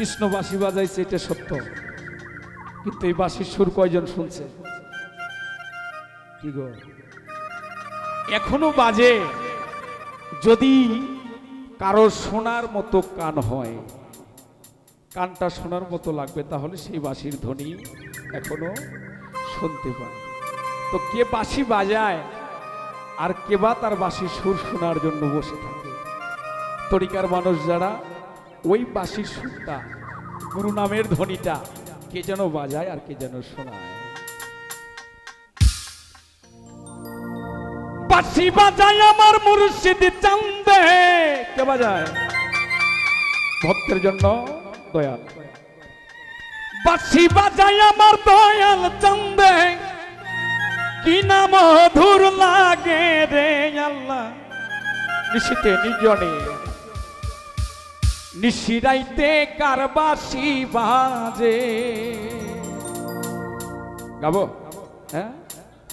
কৃষ্ণ বাঁশি বাজাইছে, এটা সত্য। কিন্তু এই বাঁশির সুর কয়জন শুনছে? এখনও বাজে। যদি কারও শোনার মতো কান হয়, কানটা শোনার মতো লাগবে, তাহলে সেই বাঁশির ধ্বনি এখনও শুনতে পায়। তো কে বাঁশি বাজায় আর কে বা তার বাঁশির সুর শোনার জন্য বসে থাকে? তরিকার মানুষ যারা ওই বাঁশির সুরটা গুরু নামের ধ্বনিটা, কে যেন বাজায় আর কে যেন শোনায়। আমার মুর্শিদ চান্দে। কে বাজায়? ভক্তের জন্য দয়াল। বাঁশি বাজায় আমার দয়াল চান্দে। কি না মধুর লাগে রে আল্লাহ। নিশিতে নিজনে নিশিরাইতে কারবাসি বাজে গাবো? হ্যাঁ?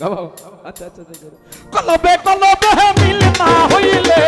গাবো? আচ্ছা আচ্ছা কলবে কলবে মিল না হইলে।